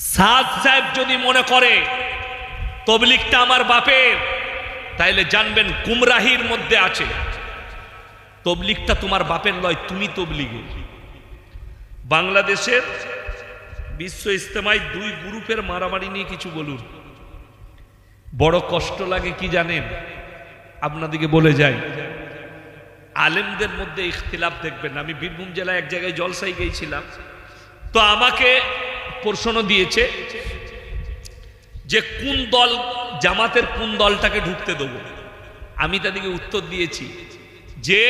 সাদ সাহেব যদি মনে করে তবলিকটা আমার বাপের, তাইলে জানবেন গুমরাহির মধ্যে আছে। তবলিকটা তোমার বাপের লয়, তুমি তবলিগে। বাংলাদেশের বিশ্ব ইস্তেমায় দুই গ্রুপের মারামারি নিয়ে কিছু বলুন। বড় কষ্ট লাগে কি জানেন? আপনাদিকে বলে যাই। আলেমদের মধ্যে ইখতিলাফ দেখবেন। আমি বীরভূম জেলায় এক জায়গায় জলসাই গিয়েছিলাম। তো আমাকে প্রশ্ন দিয়েছে যে কোন দল জামাতের কোন দলটাকে ঢুকতে দেবো। আমি তাদেরকে উত্তর দিয়েছি যে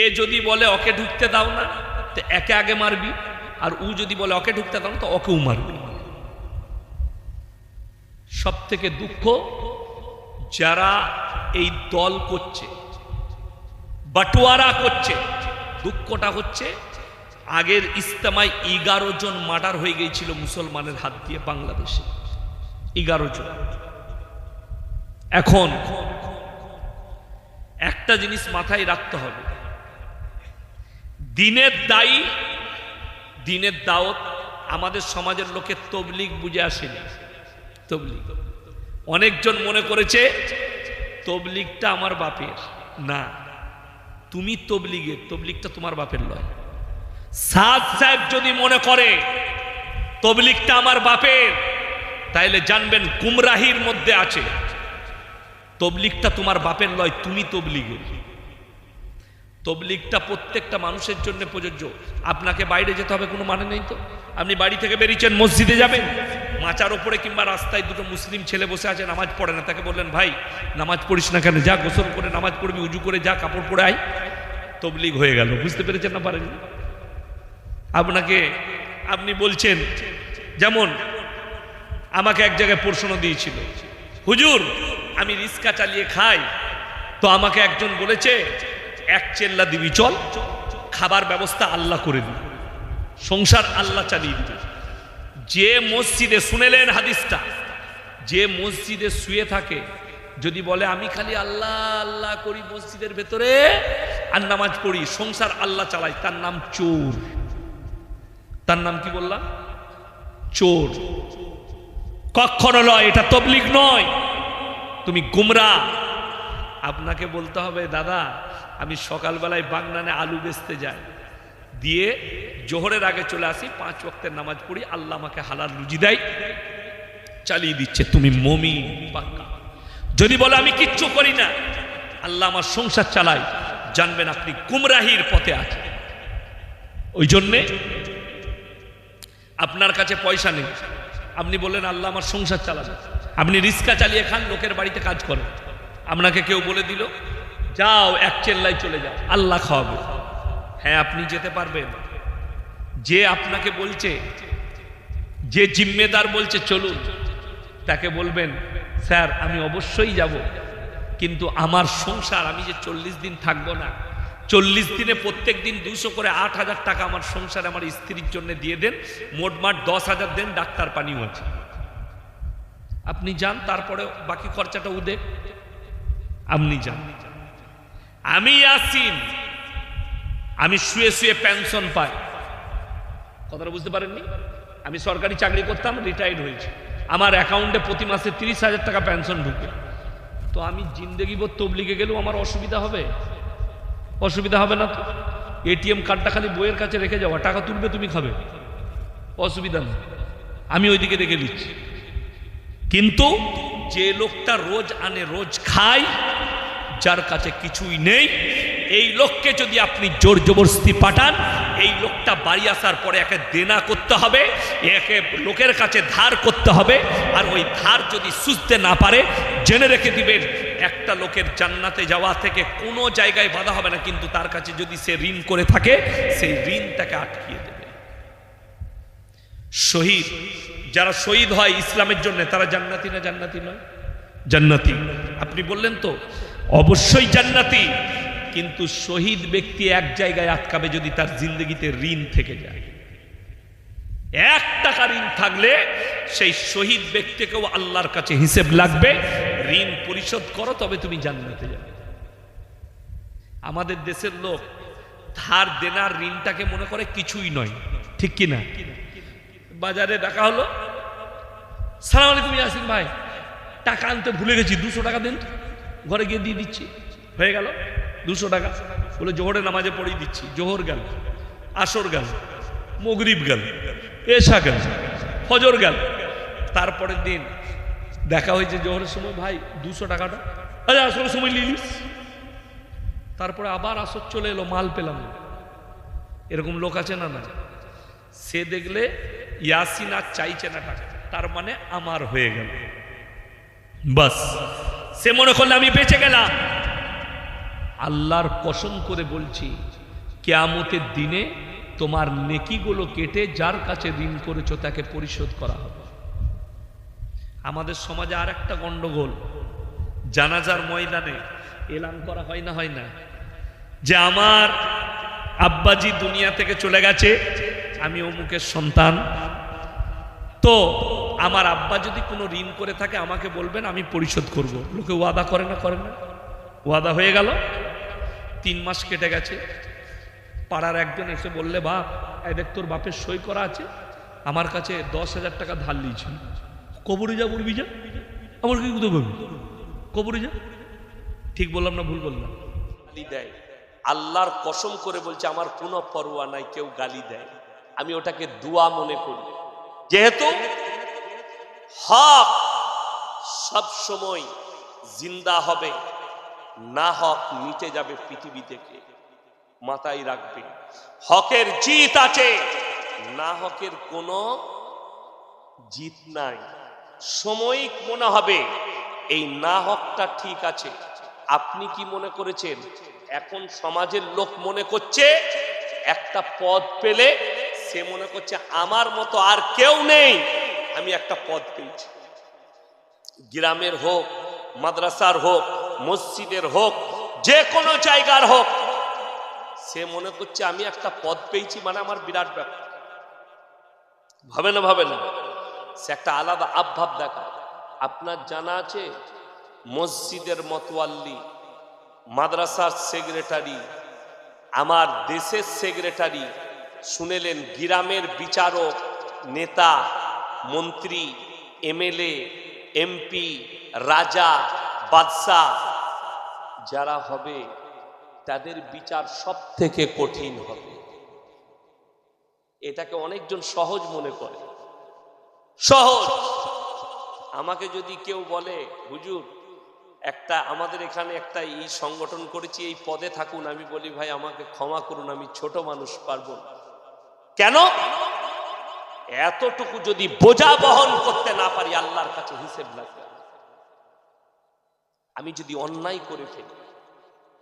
এ যদি বলে ওকে ঢুকতে দাও না, তো একে আগে মারবি, আর ও যদি বলে ওকে ঢুকতে দাও না, তো ওকেও মারবি। সব থেকে দুঃখ, যারা এই দল করছে, বাটোয়ারা করছে, দুঃখটা হচ্ছে আগের ইস্তেমায় এগারো জন মার্ডার হয়ে গিয়েছিল মুসলমানের হাত দিয়ে বাংলাদেশে। এগারো জন। এখন একটা জিনিস মাথায় রাখতে হবে। দিনের দায়ী, দিনের দাওয়াত আমাদের সমাজের লোকের তবলিগ বুঝে আসেনি। তবলিগ। অনেকজন মনে করেছে, তবলিগটা আমার বাপের। না। তুমি তবলিগের তবলিকটা তোমার বাপের নয় সাদ সাহেব যদি মনে করে, তবলিগটা আমার বাপের, তাইলে জানবেন গুমরাহির মধ্যে আছে। তবলিকটা তোমার বাপের নয় তুমি তবলিগের। তবলিকটা প্রত্যেকটা মানুষের জন্য প্রযোজ্য। আপনাকে বাইরে যেতে হবে, কোনো মানে নেই তো? আপনি বাড়ি থেকে বেরিয়েছেন, মসজিদে যাবেন? মাচার ওপরে কিংবা রাস্তায় দুটো মুসলিম ছেলে বসে আছে, নামাজ পড়ে না। তাকে বললেন, ভাই, নামাজ পড়িস না কেন? যা গোসল করে, নামাজ পড়বি, উজু করে যা, কাপড় পরে আয়। তবলিগ হয়ে গেল। বুঝতে পেরেছেন না পারেন আপনাকে আপনি বলছেন, যেমন আমাকে এক জায়গায় প্রশ্ন দিয়েছিল, হুজুর, আমি রিক্সা চালিয়ে খাই, তো আমাকে একজন বলেছে, এক চেল্লা দিবি, চল, খাবার ব্যবস্থা আল্লাহ করে দিবি, সংসার আল্লাহ চালিয়ে দিবে। যে মসজিদে শুনেলেন হাদিসটা, যে মসজিদে শুয়ে থাকে, যদি বলে, আমি খালি আল্লাহ আল্লাহ করি মসজিদের ভেতরে আর নামাজ পড়ি, সংসার আল্লাহ চালাই তার নাম চোর। তার নাম কি বললাম? চোর। কখনো নয় এটা তবলিক নয়। তুমি গুমরা। আপনাকে বলতে হবে, দাদা, আমি সকালবেলায় বাগনানে আলু বেচতে যাই। দিয়ে জোহরের আগে চলে আসি, পাঁচ ওয়াক্তের নামাজ পড়ি, আল্লাহ আমাকে হালাল রুজি দেয়। চালিয়ে দিচ্ছে, তুমি মমি পাক্কা। যদি বলো, আমি কিচ্ছু করি না, আল্লাহ আমার সংসার চালাই জানবেন আপনি গুমরাহির পথে আছেন। ওই জন্যে আপনার কাছে পয়সা নেই। আপনি বললেন, আল্লাহ আমার সংসার চালাবে। আপনি রিক্সা চালিয়ে খান, লোকের বাড়িতে কাজ করেন আপনাকে কেউ বলে দিল, যাও, এক চেল্লাই চলে যাও, আল্লাহ খাওয়াবে। হ্যাঁ আপনি যেতে পারবেন। যে আপনাকে বলছে, যে জিম্মেদার বলছে, চলুন। তাকে বলবেন, স্যার, আমি অবশ্যই যাব, কিন্তু আমার সংসার, আমি যে চল্লিশ দিন থাকব না চল্লিশ দিনে প্রত্যেক দিন দুশো করে আট হাজার টাকা আমার সংসার আমার স্ত্রীর জন্য দিয়ে দেন। মোটমাট দশ হাজার দেন, ডাক্তার পানিও আছে। আপনি যান তারপরে বাকি খরচাটা উদে। আপনি যান। আমি আসিন আমি শুয়ে শুয়ে পেনশন পাই। কথাটা বুঝতে পারেননি? আমি সরকারি চাকরি করতাম রিটায়ার্ড হয়েছি। আমার অ্যাকাউন্টে প্রতি মাসে তিরিশ হাজার টাকা পেনশন ঢুকে। তো আমি জিন্দগি বোধ তবলিগে গেলেও আমার অসুবিধা হবে? অসুবিধা হবে না তো। এটিএম কার্ডটা খালি বইয়ের কাছে রেখে যাওয়া টাকা তুলবে তুমি খাবে। অসুবিধা নেই। আমি ওইদিকে রেখে দিচ্ছি। কিন্তু যে লোকটা রোজ আনে, রোজ খায়, যার কাছে কিছুই নেই, এই লোককে যদি আপনি জোর জবরস্তি পাঠান, এই লোকটা বাড়ি আসার পরে একে দেনা করতে হবে, একে লোকের কাছে ধার করতে হবে, আর ওই ধার যদি সুঝতে না পারে, জেনে রেখে দিবেন একটা লোকের জান্নাতে যাওয়া থেকে কোনো জায়গায় বাধা হবে না, কিন্তু তার কাছে যদি সে ঋণ করে থাকে, সেই ঋণ তাকে আটকিয়ে দেবে। শহীদ, যারা শহীদ হয় ইসলামের জন্য, তারা জান্নাতি না জান্নাতি নয়? জান্নাতি। আপনি বললেন তো, অবশ্যই জান্নাতি, কিন্তু শহীদ ব্যক্তি এক জায়গায় আটকাবে যদি তার জিন্দগিতে ঋণ থেকে যায়। এক টাকা ঋণ থাকলে সেই শহীদ ব্যক্তিকেও আল্লাহর কাছে হিসেব লাগবে ঋণ পরিশোধ করো, তবে তুমি জান্নাতে যাবে। আমাদের দেশের লোক ধার দেনার ঋণটাকে মনে করে কিছুই নয়। ঠিক কি না বাজারে দেখা হলো, সালাম আলাইকুম ইয়াসিন ভাই, টাকা আনতে ভুলে গেছি, দুশো টাকা দিন ঘরে গিয়ে দিয়ে দিচ্ছি। হয়ে গেল, দুশো টাকা। বলে, জোহরে নামাজে পড়িয়ে দিচ্ছি। জোহর গেল, আসর গেল, মগরিব গেল, এশা গেল, ফজর গেল। তারপরের দিন দেখা হয়েছে জোহরের সময় ভাই দুশো টাকাটা। আরে আসরের সময় লিলিস। তারপরে আবার আসর চলে এলো, মাল পেলাম। এরকম লোক আছে না না? সে দেখলে ইয়াসিন আর চাইছে না টাকা। তার মানে আমার হয়ে গেল। বাস। সে মনে করলে আমি বেঁচে গেলাম। আল্লাহর কসম করে বলছি, কেয়ামতের দিনে তোমার নেকিগুলো কেটে যার কাছে ঋণ করেছ তাকে পরিশোধ করা হবে। আমাদের সমাজে আর একটা গন্ডগোল। জানাজার ময়দানে এলান করা হয় না হয় না। যে আমার আব্বাজি দুনিয়া থেকে চলে গেছে, আমি অমুকের সন্তান। তো আমার আব্বা যদি কোনো ঋণ করে থাকে, আমাকে বলবেন, আমি পরিশোধ করব। লোকে ওয়াদা করে না করে না। ওয়াদা হয়ে গেল। তিন মাস কেটে গেছে। পাড়ার একজন এসে বললে, বাপ এদের তোর বাপের সই করা আছে। আমার কাছে দশ হাজার টাকা ধার নিয়েছিল। কবরে যা বলবি যা। আমার কি কোথাও বলবি কবরে যা। ঠিক বললাম না, ভুল বললাম? গালি দেয়। আল্লাহর কসম করে বলছে, আমার কোনো পরোয়া নাই, কেউ গালি দেয় আমি ওটাকে দুয়া মনে করি। যেহেতু হক সব সময় জিন্দা হবে, না হক মিটে যাবে পৃথিবী থেকে, মাথায় রাখবে। হকের জিত আছে, না হকের কোনো জিত নাই। সাময়িক মনে হবে। এই না হকটা ঠিক আছে। আপনি কি মনে করেছেন? এখন সমাজের লোক মনে করছে, একটা পদ পেলে সে মনে করছে, আমার মতো আর কেউ নেই। আমি একটা পদ পেয়েছি। গ্রামের হোক, মাদ্রাসার হোক, মসজিদের হোক, যে কোনো জায়গার হোক, সে মনে করছে, আমি একটা পদ পেয়েছি মানে আমার বিরাট ব্যাপার। ভাবে না ভাবে না। সে একটা আলাদা আবভাব দেখা। আপনার জানা আছে, মসজিদের মতোয়াল্লি, মাদ্রাসার সেক্রেটারি, আমার দেশের সেক্রেটারি, শুনেলেন গ্রামের বিচারক, নেতা, মন্ত্রী, এমএলএ, এমপি, রাজা, বাদশাহ, যারা হবে, তাদের বিচার সব থেকে কঠিন হবে। এটাকে অনেকজন সহজ মনে করে। সহজ। আমাকে যদি কেউ বলে, হুজুর, একটা আমাদের এখানে একটা এই সংগঠন করেছি, এই পদে থাকুন। আমি বলি, ভাই, আমাকে ক্ষমা করুন, আমি ছোট মানুষ, পারব কেন? এতটুকু যদি বোঝা বহন করতে না পারি, আল্লাহর কাছে হিসেব লাগবে আমি যদি অন্যায় করে ফেলি,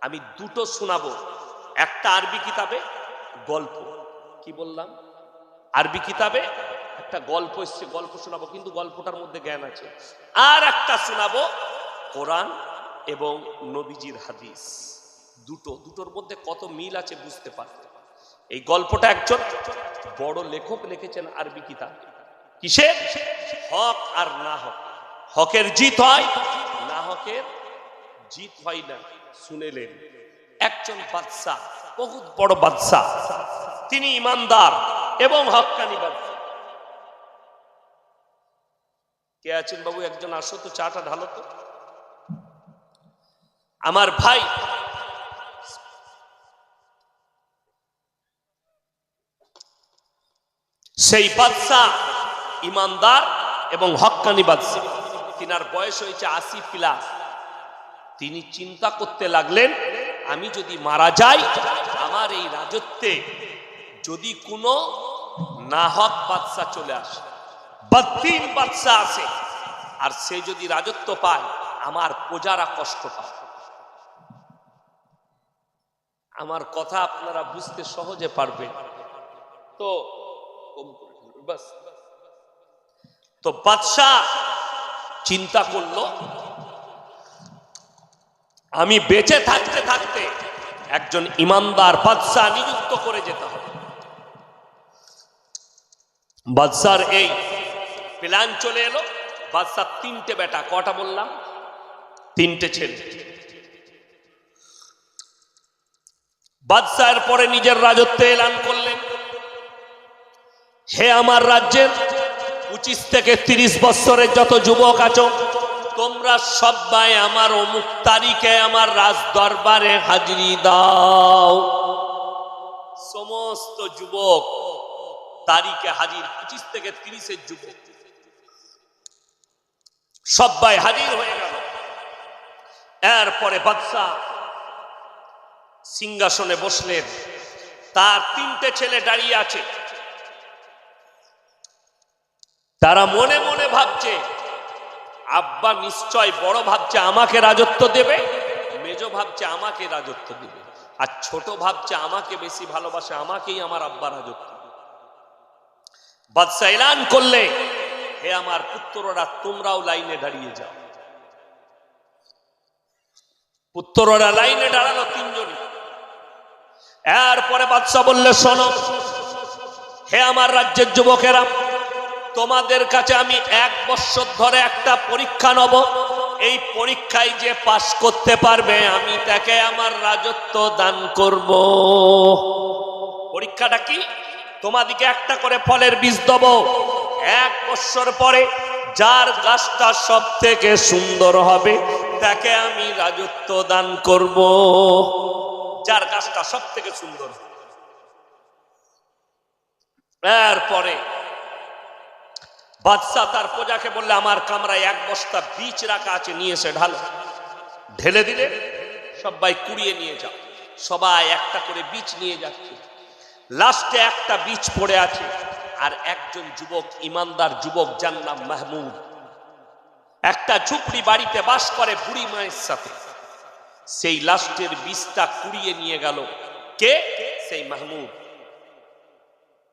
আমি দুটো শোনাবো, একটা আরবি কিতাবে, গল্প। কি বললাম? আরবি কিতাবে একটা গল্প এসছে, গল্প শোনাবো, কিন্তু গল্পটার মধ্যে জ্ঞান আছে। আর একটা শোনাবো, কোরআন এবং নবীজির হাদিস। দুটো, দুটোর মধ্যে কত মিল আছে বুঝতে পারতে এই গল্পটা একজন বড় লেখক লিখেছেন আরবি কিতাব। কিসের? হক আর না হক। হকের জিত হয়, না হকের জিত হয় না শুনেলেন একজন বাদশাহ, বহুত বড় বাদশাহ। তিনি ইমানদার এবং হকানি বাদশাহ। কে আছেন বাবু? একজন আসো তো, চাটা ঢালো তো। আমার ভাই। সেই বাদশাহ, ইমানদার এবং হক্কানি বাদশাহ। তিনার বয়স হয়েছে আশি প্লাস। তিনি চিন্তা করতে লাগলেন, আমি যদি মারা যাই, আমার এই রাজত্বে যদি কোনো নাহক বাদশাহ চলে আসে। বদ্দিন বাদশাহ আসে আর সে যদি রাজত্ব পায়, আমার প্রজারা কষ্ট পায় আমার কথা আপনারা বুঝতে সহজে পারবেন। তো তো বাদশাহ চিন্তা করল, আমি বেঁচে থাকতে থাকতে একজন ইমানদার বাদশাহ নিযুক্ত করে যেতে হবে। বাদশার এই প্ল্যান চলে এলো বাদশার তিনটে বেটা, কটা বললাম? তিনটে ছেলে। বাদশাহের পরে নিজের রাজত্বে এলান করলেন। হে আমার রাজ্যের, পঁচিশ থেকে তিরিশ বছরের যত যুবক আছো, তোমরা সবাই আমার অমুক তারিখে আমার রাজ দরবারে হাজিরি দাও। সমস্ত যুবক তারিখে হাজির, পঁচিশ থেকে তিরিশের যুবক। সবাই হাজির হয়ে গেল। এরপরে বাদশাহ সিংহাসনে বসলেন। তার তিনটে ছেলে দাঁড়িয়ে আছে। তারা মনে মনে ভাবছে, আব্বা নিশ্চয় বড় ভাবছে আমাকে রাজত্ব দেবে, মেজ ভাবছে আমাকে রাজত্ব দেবে, আর ছোট ভাবছে আমাকে বেশি ভালোবাসে, আমাকেই আমার আব্বা রাজত্ব। বাদশাহ এলান করলে হে আমার পুত্ররা, তোমরাও লাইনে দাঁড়িয়ে যাও। পুত্ররা লাইনে দাঁড়াল তিনজনই এরপরে বাদশাহ বললে, শোনো, হে আমার রাজ্যের যুবকেরা, তোমাদের কাছে আমি এক বছর ধরে একটা পরীক্ষা নেব। এই পরীক্ষায় যে পাশ করতে পারবে, আমি তাকে আমার রাজত্ব দান করব। পরীক্ষাটা কি? তোমাদিকে একটা করে ফলের বীজ দেব। এক বছর পরে যার গাছটা সব থেকে সুন্দর হবে, তাকে আমি রাজত্ব দান করব। যার গাছটা সব থেকে সুন্দর এরপরে বাদশাহ তার প্রজাকে বললে, আমার কামরায় এক বস্তা বীজ রাখা আছে, নিয়ে এসে ঢালো। ঢেলে দিলে সবাই কুড়িয়ে নিয়ে যাও। সবাই একটা করে বীজ নিয়ে যাচ্ছে। লাস্টে একটা বীজ পড়ে আছে। আর একজন যুবক, ইমানদার যুবক, যার নাম মাহমুদ। একটা ঝুপড়ি বাড়িতে বাস করে বুড়ি মায়ের সাথে। সেই লাস্টের বীজটা কুড়িয়ে নিয়ে গেল। কে? সেই মাহমুদ।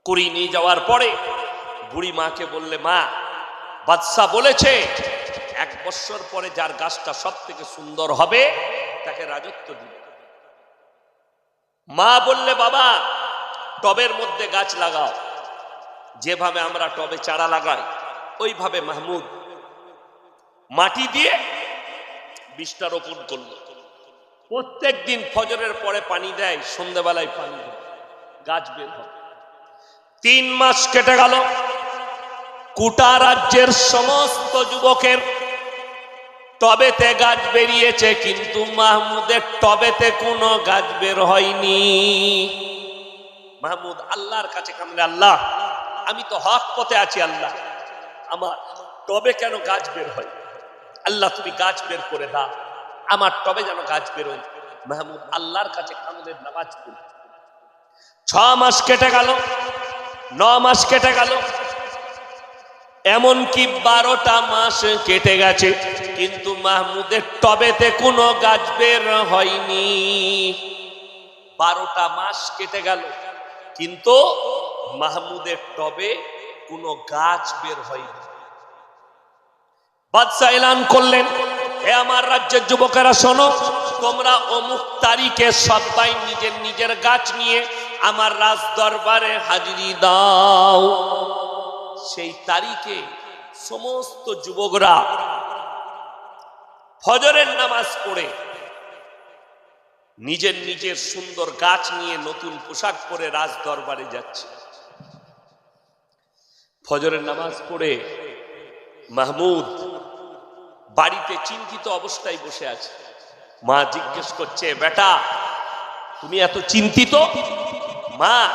কুড়িয়ে নিয়ে যাওয়ার পরে বুড়ি মাকে বললে, মা, বাদশাহ বলেছে, এক বছর পরে যার গাছটা সব থেকে সুন্দর হবে, তাকে রাজত্ব দিবে। মা বললে, বাবা, টবের মধ্যে গাছ লাগাও। যেভাবে আমরা টবে চারা লাগাই, ওইভাবে মাহমুদ মাটি দিয়ে বীজটা রোপণ করল। প্রত্যেক দিন ফজরের পরে পানি দেয় সন্ধ্যেবেলায় পানি দেয়, গাছ বের হয়। তিন মাস কেটে গেল, কুটা রাজ্যের সমস্ত যুবকের টবেতে গাছ বেরিয়েছে, কিন্তু মাহমুদের টবেতে কোনো গাছ বের হয়নি। মাহমুদ, আল্লাহর কাছে কামলে আল্লাহ আমি তো হক পথে আছি, আল্লাহ। আমার টবে কেন গাছ বের হয়? আল্লাহ, তুমি গাছ বের করে দাও। আমার টবে যেন গাছ বের বেরোয়। মাহমুদ, আল্লাহর কাছে কামলের নামাজ পড়ি। ছ মাস কেটে গেল, ন মাস কেটে গেল। এমনকি বারোটা মাস কেটে গেছে, কিন্তু মাহমুদের টবেতে কোনো গাছ বের হয়নি। বারোটা মাস কেটে গেল, কিন্তু মাহমুদের টবে কোনো গাছ বের হয়নি। বাদশাহ এলান করলেন, হে আমার রাজ্যের যুবকেরা, শোনো, তোমরা অমুক তারিখে সবাই নিজের নিজের গাছ নিয়ে আমার রাজ দরবারে হাজিরি দাও। সেই তারিখে সমস্ত যুবকরা ফজরের নামাজ পড়ে, নিজের নিজের সুন্দর গাছ নিয়ে নতুন পোশাক পরে রাজ দরবারে যাচ্ছে। ফজরের নামাজ পড়ে মাহমুদ বাড়িতে চিন্তিত অবস্থায় বসে আছে। মা জিজ্ঞেস করছে, বেটা, তুমি এত চিন্তিত? মা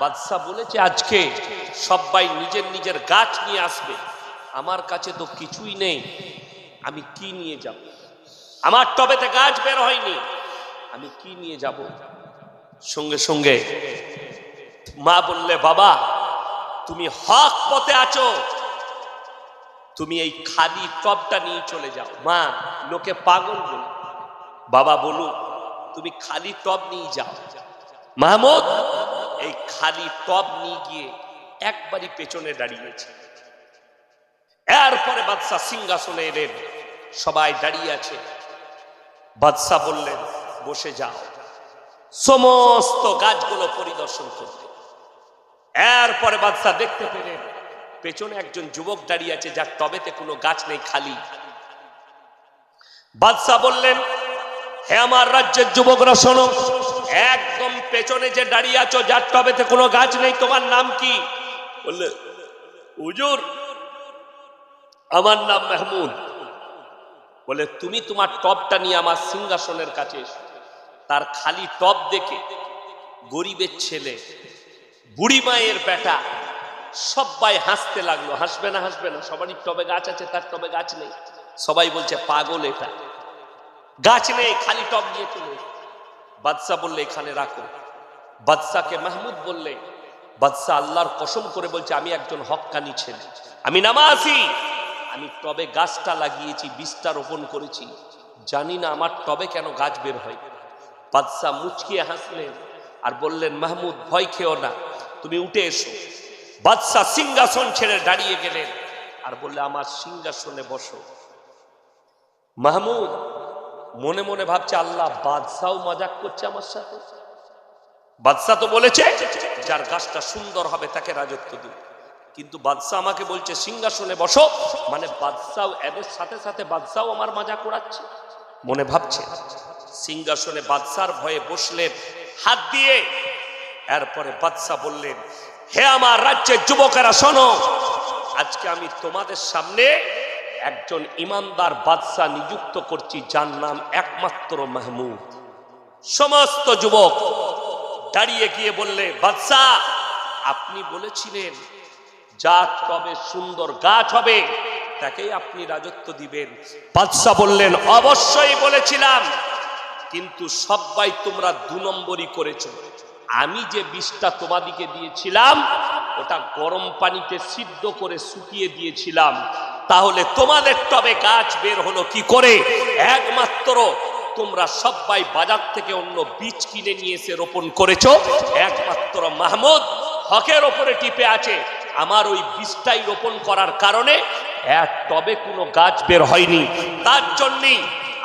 বাদশাহ বলেছে, আজকে সবাই নিজের নিজের গাছ নিয়ে আসবে। আমার কাছে তো কিছুই নেই। আমি কি নিয়ে যাব? আমার টবেতে গাছ বের হয়নি। আমি কি নিয়ে যাব? সঙ্গে সঙ্গে মা বললে, বাবা তুমি হক পথে আছো। তুমি এই খালি টবটা নিয়ে চলে যাও। মা, লোকে পাগল বলে। বাবা বলুন, তুমি খালি টব নিয়ে যাও। মাহমুদ, এই খালি টব নিয়ে গিয়ে একবারই পেছনে দাঁড়িয়েছে। এরপরে বাদশাহ সিংহাসনে এলেন। সবাই দাঁড়িয়ে আছে। বাদশাহ বললেন, বসে যাও। সমস্ত গাছগুলো পরিদর্শন করতে। এরপরে বাদশাহ দেখতে পেলেন, পেছনে একজন যুবক দাঁড়িয়ে আছে যার টবেতে কোনো গাছ নেই, খালি। বাদশাহ বললেন, হে আমার রাজ্যের যুবকরা, শোনো, একদম পেছনে যে দাঁড়িয়ে আছো, যার টবেতে কোনো গাছ নেই, তোমার নাম কি? বললে, হুজুর, আমার নাম মেহমুদ। বলে, তুমি তোমার টপটা নিয়ে আমার সিংহাসনের কাছে তার খালি টপ দেখে গরিবের ছেলে বুড়ি মায়ের বেটা সবাই হাসতে লাগল। হাসবে না হাসবে না। সবারই টবে গাছ আছে, তার টবে গাছ নেই। সবাই বলছে, পাগল এটা। গাছ নেই, খালি টব নিয়ে চলে। বাদশাহ বললে, এখানে রাখো। বাদশাহকে মাহমুদ বললে বাদশাহ আল্লাহর কসম করে বলছে, আমি একজন হক্কানি ছেলে। আমি নামাজি। আমি টবে গাছটা লাগিয়েছি বীজটা রোপণ করেছি। জানি না আমার টবে কেন গাছ বের হয়। বাদশাহ মুচকিয়ে হাসলেন আর বললেন, মাহমুদ, ভয় খেও না। তুমি উঠে এসো। বাদশাহ সিংহাসন ছেড়ে দাঁড়িয়ে গেলেন আর বললে, আমার সিংহাসনে বসো। মাহমুদ মনে মনে ভাবছে, আল্লাহ বাদশাহ মজাক করছে আমার সাথে। বাদশাহ তো বলেছে, যার গাছটা সুন্দর হবে, তাকে রাজত্ব দিন কিন্তু বাদশাহ আমাকে বলছে, সিংহাসনে বসো। মানে বাদশাহ এদের সাথে সাথে বাদশাহ আমার মজা করাচ্ছে। মনে ভাবছে, সিংহাসনে বাদশার ভয়ে বসলেন, হাত দিয়ে এরপরে বাদশাহ বললেন, হে আমার রাজ্যের যুবকেরা, শোনো, আজকে আমি তোমাদের সামনে একজন ইমানদার বাদশাহ নিযুক্ত করছি, যার নাম একমাত্র মাহমুদ। সমস্ত যুবক দাঁড়িয়ে গিয়ে বললে বাদশাহ আপনি বলেছিলেন যা তবে সুন্দর গাছ হবে তাকেই আপনি রাজত্ব দিবেন। বাদশাহ বললেন, অবশ্যই বলেছিলাম, কিন্তু সবাই তোমরা দু নম্বরই করেছ। আমি যে বিষটা তোমাদিকে দিয়েছিলাম, ওটা গরম পানিতে সিদ্ধ করে শুকিয়ে দিয়েছিলাম। তাহলে তোমাদের টবে গাছ বের হলো কি করে? একমাত্র তোমরা সবাই বাজার থেকে অন্য বীজ কিনে নিয়ে এসে রোপণ করেছ। একমাত্র মাহমুদ হকের ওপরে টিপে আছে, আমার ওই বীজটাই রোপণ করার কারণে এক টবে কোনো গাছ বের হয়নি। তার জন্যই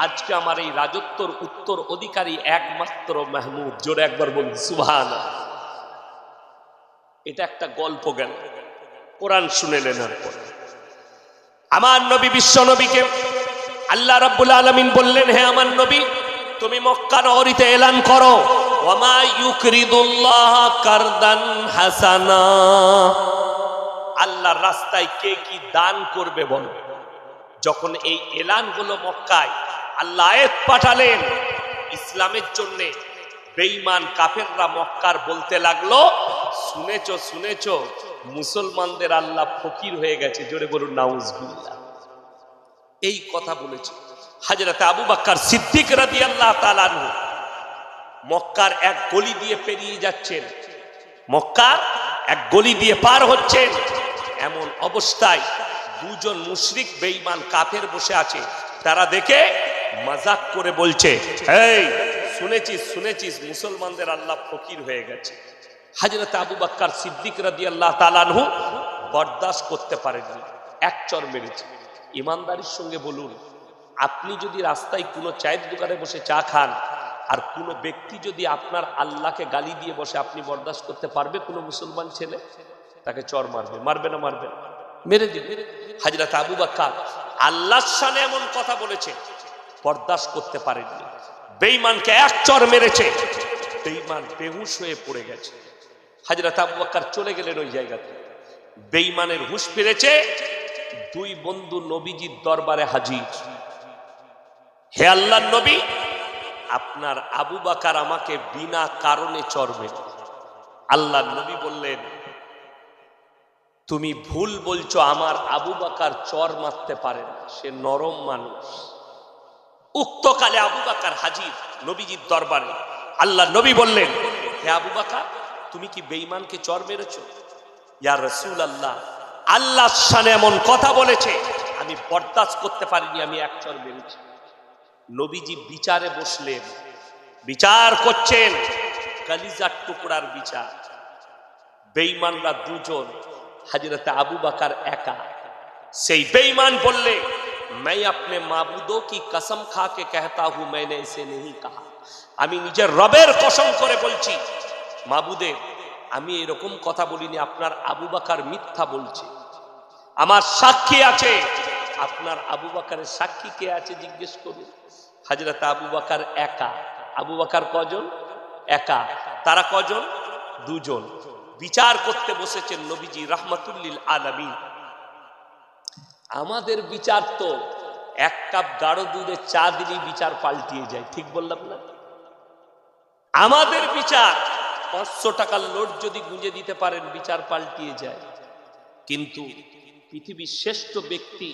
আজকে আমার এই রাজত্বর উত্তর অধিকারী একমাত্র মাহমুদ। জোরে একবার বলুন সুভান এটা একটা গল্প গেল। কোরআন শুনেলেন এরপর। আমার নবী বিশ্ব নবীকে আল্লাহ রাব্বুল আলামিন বললেন, হে আমার নবী, তুমি মক্কা নগরীতে এলান করো। কারদান হাসানা। আল্লাহর রাস্তায় কে কি দান করবে বল। যখন এই এলান হলো মক্কায় আল্লাহ পাঠালেন। ইসলামের জন্যে বেঈমান কাফেররা মক্কার বলতে লাগল, শুনেছো শুনেছো, মুসলমানদের আল্লাহ ফকির হয়ে গেছে, জোরে বলুন, নাউজবিল্লাহ। এই কথা বলেছে। হাজরত আবু বাক্কার সিদ্দিক রাদি আল্লাহ তালানহু মক্কার এক গলি দিয়ে পেরিয়ে যাচ্ছেন। মক্কার এক গলি দিয়ে পার হচ্ছেন। এমন অবস্থায় দুজন মুশরিক বেঈমান কাফের বসে আছে। তারা দেখে মজাক করে বলছে এই শুনেছিস শুনেছিস, মুসলমানদের আল্লাহ ফকির হয়ে গেছে। হাজরত আবু বাক্কার সিদ্দিক রাদি আল্লাহ তালানহু বরদাস্ত করতে পারেননি, এক চর মেরেছে। ইমানদারির সঙ্গে বলুন, আপনি যদি রাস্তায় কোনো চায়ের দোকানে বসে চা খান, আর কোনো ব্যক্তি যদি আপনার আল্লাহকে গালি দিয়ে বসে, আপনি বরদাস্ত করতে পারবে কোনো মুসলমান ছেলে? তাকে চর মারবে মারবে না মারবে? মেরে দিবে। হাজরত আবু বাক্কার আল্লাহর সানে এমন কথা বলেছে বরদাস্ত করতে পারেননি বেঈমানকে এক চর মেরেছে। বেঈমান বেহুশ হয়ে পড়ে গেছে। হাজরত আবু বাক্কার চলে গেলেন ওই জায়গাতে। বেঈমানের হুশ ফিরেছে। দুই বন্ধু নবীজির দরবারে হাজির। হে আল্লাহ নবী, আপনার আবু বাকার আমাকে বিনা কারণে চড়বে আল্লাহ নবী বললেন, তুমি ভুল বলছো, আমার আবু বাকার চর মারতে পারে না। সে নরম মানুষ। উক্তকালে আবু বাকার হাজির নবীজির দরবারে। আল্লাহ নবী বললেন, হে আবু বাকার, তুমি কি বেঈমানকে চর মেরেছ? ইয়া রসুল আল্লাহ আল্লাহ এমন কথা বলেছে, আমি বরদাস্ত করতে পারিনি, আমি এক চর মেরেছি। নবীজি বিচারে বসলেন। বিচার করছেন, কালিজার টুকরার বিচার। বেঈমানরা দুজন, হাজরত আবু বাকার একা। সেই বেঈমান বললে मैं अपने माबूदों की कसम खा के कहता हूं मैंने इसे नहीं कहा আমি নিজের রবের কসম করে বলছি মাবুদের আমি এরকম কথা বলিনি আপনার আবু বাকার মিথ্যা বলছে আমার সাক্ষী আছে আপনার আবু বাকারের সাক্ষী কে আছে জিজ্ঞেস করুন হাজরত আবু বাকার একা আবু বাকার কজন একা তারা কজন দুজন বিচার করতে বসেছেন নবীজি রহমাতুল্লিল আলমী আমাদের বিচার তো এক কাপ গাঢ় দুধে চা দিলেই বিচার পাল্টিয়ে যায়, ঠিক বললাম না? আমাদের বিচার, পাঁচশো টাকার লোড যদি গুঁজে দিতে পারেন, বিচার পাল্টিয়ে যায়। কিন্তু পৃথিবীর শ্রেষ্ঠ ব্যক্তি,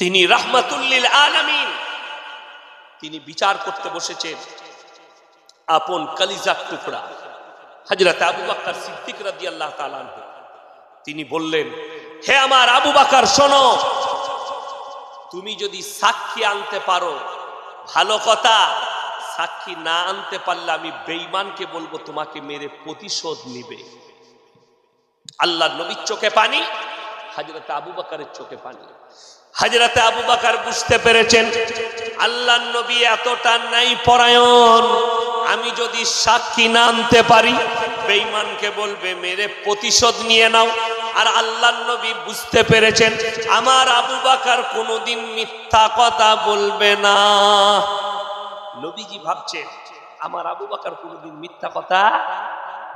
তিনি রাহমাতুল্লিল আলামিন, তিনি বিচার করতে বসেছেন আপন কালিজার টুকরা হজরত আবু বাক্কার সিদ্দিক রাদি আল্লাহ তিনি বললেন, হে আমার আবু বাকার, শোনো তুমি যদি সাক্ষী আনতে পারো, ভালো কথা, সাক্ষী না আনতে পারলে আমি বেঈমানকে বলব তোমাকে মেরে প্রতিশোধ নিবে। আল্লাহ নবীর চোখে পানি হাজরত আবু বাকারের চোখে পানি। হাজরতে আবু বাকার বুঝতে পেরেছেন আল্লাহ নবী এতটা নাই পরায়ণ আমি যদি সাক্ষী না আনতে পারি বেঈমানকে বলবে, মেরে প্রতিশোধ নিয়ে নাও। আর আল্লাহ নবী বুঝতে পেরেছেন, আমার আবু বাকার কোনোদিন মিথ্যা কথা বলবে না। নবীজি ভাবছেন, আমার আবু বাকার কোনোদিন মিথ্যা কথা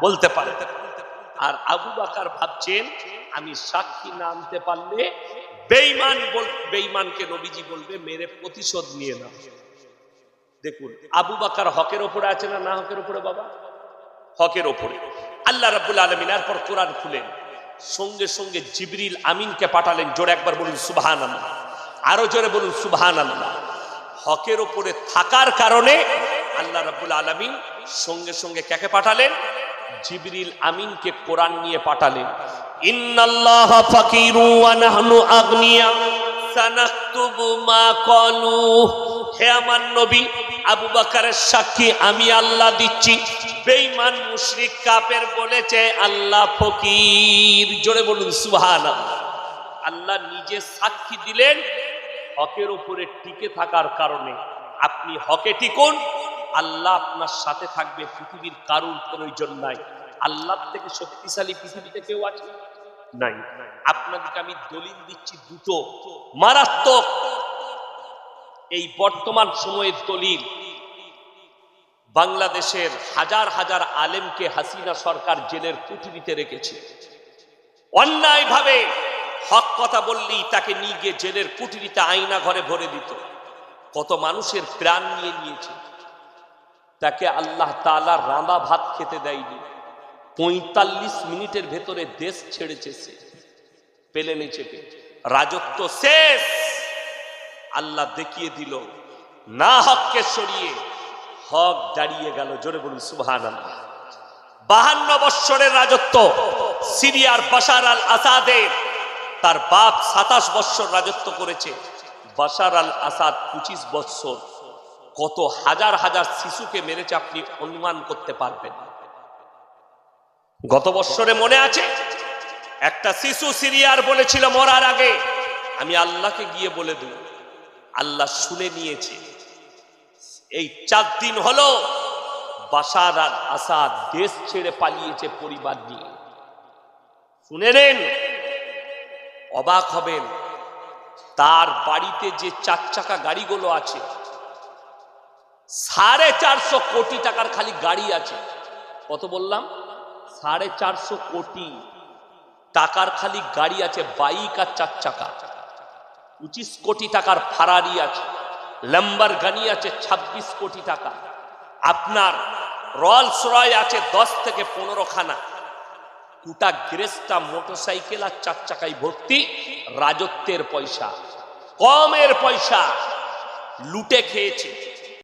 বলতে পারে আর আবু বাকার ভাবছেন, আমি সাক্ষী না আনতে পারলে বেঈমান বল বেঈমানকে নবীজি বলবে, মেরে প্রতিশোধ নিয়ে নাও। দেখুন, আবু বাকার হকের ওপরে আছে না না হকের ওপরে, বাবা? হকের ওপরে। আল্লাহ রাবুল আলামিন এরপর কোরআন খুলেন। সঙ্গে সঙ্গে জিবরিল আমিনকে পাঠালেন, জোরে একবার বলুন সুবহান আল্লাহ আরও জোরে বলুন সুবহান আল্লাহ হকের ওপরে থাকার কারণে আল্লাহ রাব্বুল আলমিন সঙ্গে সঙ্গে কাকে পাঠালেন? জিবরিল আমিনকে কোরআন নিয়ে পাঠালেন। ইন্নাল্লাহ ফাকিরু ওয়া নাহনু আগনিয়া। সানাকতুবু মা ক্বালু। হে আমার নবী, আবু বাকারের সাক্ষী, আমি আল্লাহ দিচ্ছি। বেঈমান মুশরিক কাফের বলেছে, আল্লাহ ফকির। জোরে বলুন, সুবহানাল্লাহ। আল্লাহ নিজে সাক্ষী দিলেন হকের উপরে টিকে থাকার কারণে। আপনি হকে টিকুন, আল্লাহ আপনার সাথে থাকবে, পৃথিবীর কারুর প্রয়োজন নাই। আল্লাহ থেকে শক্তিশালী পৃথিবীতে কেউ আছে? নাই। আপনাদেরকে আমি দলিল দিচ্ছি দুটো। মারাত্মক। এই বর্তমান সময়ের দলিল বাংলাদেশের হাজার হাজার আলেমকে হাসিনা সরকার জেলের কুঠুরিতে রেখেছে। অন্যায়ভাবে হক কথা বললেই তাকে নিয়ে গিয়ে জেলের কুঠুরিতে আয়না ঘরে ভরে দিত। কত মানুষের প্রাণ নিয়ে নিয়েছে। তাকে আল্লাহ তালা রাঁধা ভাত খেতে দেয়নি। পঁয়তাল্লিশ মিনিটের ভেতরে দেশ ছেড়েছে সে। পেলেনে চেপে। রাজত্ব শেষ। আল্লাহ দেখিয়ে দিল, না হককে সরিয়ে হক দাঁড়িয়ে গেল, জোরে বলুন সুবহান বাহান্ন বৎসরের রাজত্ব সিরিয়ার বাশার আল আসাদের। তার বাপ সাতাশ বৎসর রাজত্ব করেছে। বাশার আল আসাদ পঁচিশ বৎসর। কত হাজার হাজার শিশুকে মেরেছে আপনি অনুমান করতে পারবেন। গত বৎসরে মনে আছে? একটা শিশু সিরিয়ার বলেছিল, মরার আগে। আমি আল্লাহকে গিয়ে বলে দেব। আল্লাহ শুনে নিয়েছে। এই চার দিন হলো বাসার আর আসাদ দেশ ছেড়ে পালিয়েছে পরিবার নিয়ে। শুনে নেন, অবাক হবেন, তার বাড়িতে যে চার চাকা গাড়িগুলো আছে, সাড়ে চারশো কোটি টাকার খালি গাড়ি আছে। কত বললাম? সাড়ে চারশো কোটি টাকার খালি গাড়ি আছে, বাইক আর চার চাকা। পঁচিশ কোটি টাকার ফারারি আছে। লম্বার গানি আছে ২৬ কোটি টাকা। আপনার রয়্যালস রয় আছে দশ থেকে পনেরো খানা। কুটা গ্রেসটা মোটরসাইকেল আর চার চাকায় ভর্তি, রাজত্বের পয়সা। কমের পয়সা। লুটে খেয়েছে।